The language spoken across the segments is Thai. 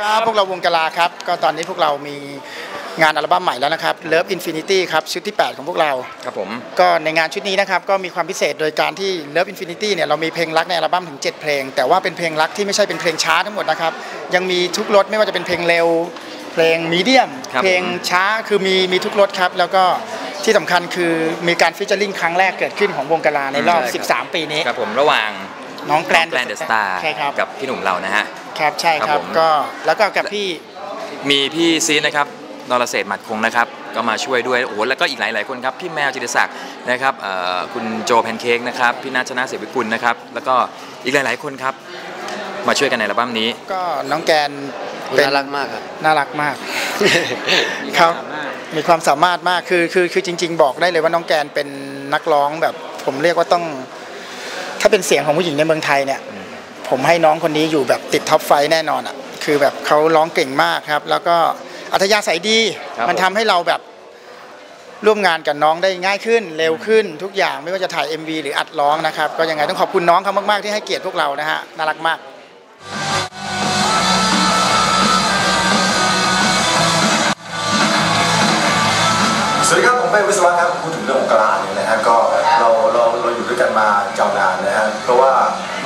ครับพวกเราวงกลาครับ ก็ตอนนี้พวกเรามีงานอัลบั้มใหม่แล้วนะครับ Love Infinity ครับชุดที่ 8 ของพวกเราครับผมก็ในงานชุดนี้นะครับก็มีความพิเศษโดยการที่ Love Infinity เนี่ยเรามีเพลงรักในอัลบั้มถึง 7 เพลง แต่ว่าเป็นเพลงรักที่ไม่ใช่เป็นเพลงช้าทั้งหมดนะครับ ยังมีทุกรสไม่ว่าจะเป็นเพลงเร็ว เพลงมีเดียมครับเพลงช้าคือมีมีทุกรสครับ แล้วก็ที่สำคัญคือมีการฟิชเจอริงครั้งแรกเกิดขึ้นของวงกลาในรอบใช่ครับ13 ปีนี้ครับผมระหว่างน้องแกรนแกลนเดอะสตาร์ใช่ครับกับพี่หนุ่มเรานะฮะ ครับใช่คครัรับบผม ก็แล้วก็กับพี่ มีพี่ซีดนะครับนรเศรษฐ์หมัดคงนะครับ ก็มาช่วยด้วย โอ้โห แล้วก็อีกหลาย ๆ คนครับ พี่แมวจิตรศักดิ์นะครับเอ่อคุณโจแพนเค้กนะครับ พี่นัชนาเสวิกุลนะครับ แล้วก็อีกหลาย ๆ คนครับ มาช่วยกันในอัลบั้มนี้ ก็น้องแกนเป็นน่ารักมากครับ น่ารักมาก ครับ มีความสามารถมากคือคือคือจริง ๆ บอกได้เลยว่าน้องแกนเป็นนักร้องแบบ ผมเรียกว่าต้อง ถ้าเป็นเสียงของผู้หญิงในเมืองไทยเนี่ย ผมให้น้องคนนี้อยู่แบบติดท็อปไฟว์แน่นอนอะคือแบบเขาร้องเก่งมากครับ แล้วก็อัธยาศัยดีครับมันทำให้เราแบบร่วมงานกับน้องได้ง่ายขึ้น เร็วขึ้นทุกอย่างไม่ว่าจะถ่าย MV หรืออัดร้องนะครับ ก็ยังไงต้องขอบคุณน้องเขามาก ๆ ที่ให้เกียรติพวกเรานะฮะน่ารักมากสวัสดีครับผมเป็นวิศวะครับพูดถึงเรื่องของกลาเนี่ยนะฮะก็เราเราเราอยู่ด้วยกันมายาวนานนะฮะเพราะว่า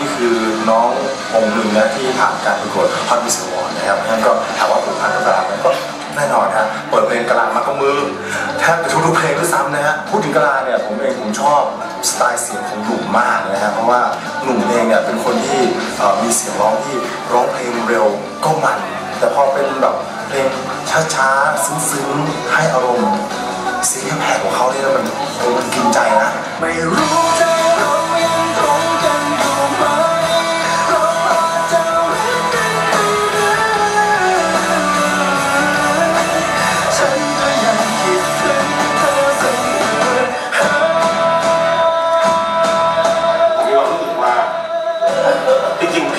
นี่คือน้ององค์หนึ่งนะที่ผ่านการประกวดฮอตมิสวอร์นะครับงั้นก็ถามว่าผูกพันกับกลาไหมก็แน่นอนฮะเปิดเพลงกลามาก็มือแทบจะทุกๆเพลงด้วยซ้ำนะฮะพูดถึงกลาเนี่ยผมเองผมชอบสไตล์เสียงของหนุ่มมากนะฮะเพราะว่าหนุ่มเองเนี่ยเป็นคนที่มีเสียงร้องที่ร้องเพลงเร็วก็มัน แต่พอเป็นแบบเพลงช้าๆซึ้งๆให้อารมณ์เสียงแผ่ของเขาเนี่ยมันมันกินใจนะไม่รู้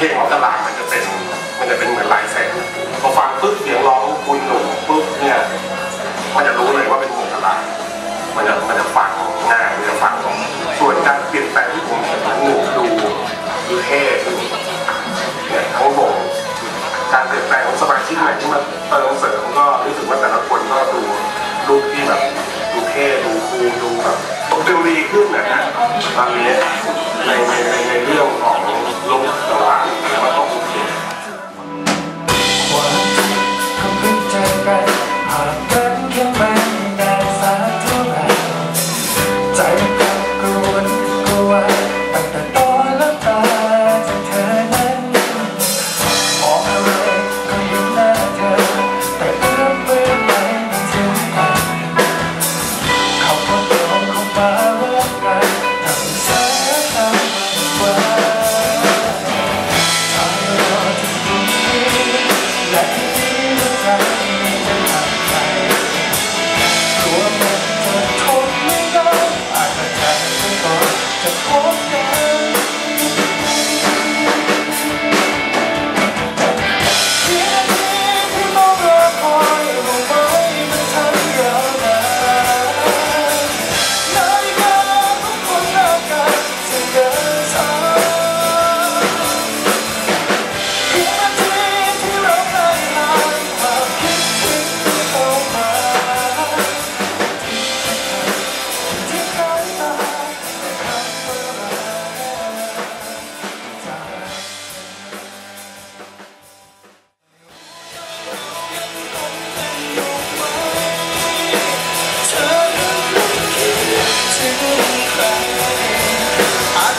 ลงของตลาดมันจะเป็นมันจะเป็นเหมือนลายเซ็นพอฟังปุ๊บเสียงร้องคุณหนุ่มปุ๊บเนี่ยมันจะรู้เลยว่าเป็นของตลาดมันจะมันจะฟังง่ายมันจะฟังส่วนการเปลี่ยนแปลงที่ผมเห็นหนึ่งดูดูเท่เนี่ยทั้งวงการเปลี่ยนแปลงของสมาชิกใหม่ที่มาเติมเสริมก็รู้สึกว่าแต่ละคนก็ดูรูปที่แบบดูเท่ดูคูลดูแบบดูดีขึ้นนะฮะตอนนี้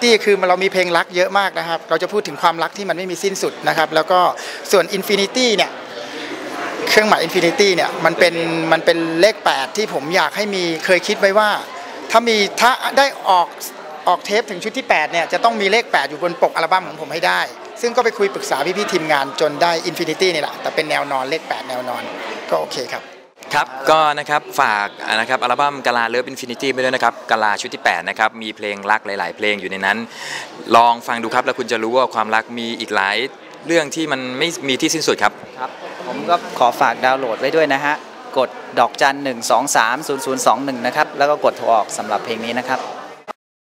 Infinity คือเรามีเพลงรักเยอะมากนะครับ เราจะพูดถึงความรักที่มันไม่มีสิ้นสุดนะครับ แล้วก็ส่วน Infinity เนี่ยเครื่องหมาย Infinity เนี่ยมันเป็นมันเป็นเลข 8 ที่ผมอยากให้มีเคยคิดไว้ว่า ถ้ามีถ้าได้ออกออกเทปถึงชุดที่ 8 เนี่ย จะต้องมีเลข 8 อยู่บนปกอัลบั้มของผมให้ได้ ซึ่งก็ไปคุยปรึกษาพี่ๆทีมงานจนได้ Infinity นี่แหละแต่เป็นแนวนอนเลข 8 แนวนอนก็โอเคครับ ครับก็นะครับฝากนะครับอัลบั้มกาลาเลิฟอินฟินิตี้ไปด้วยนะครับกาลาชุดที่ 8 นะครับ มีเพลงรักหลาย ๆ เพลงอยู่ในนั้น ลองฟังดูครับ แล้วคุณจะรู้ว่าความรักมีอีกหลายเรื่องที่มันไม่มีที่สิ้นสุดครับ ครับ ผมก็ขอฝากดาวน์โหลดไว้ด้วยนะฮะ กดดอกจัน 1 2 3 0 0 2 1 นะครับ แล้วก็กดโทรออกสำหรับเพลงนี้นะครับ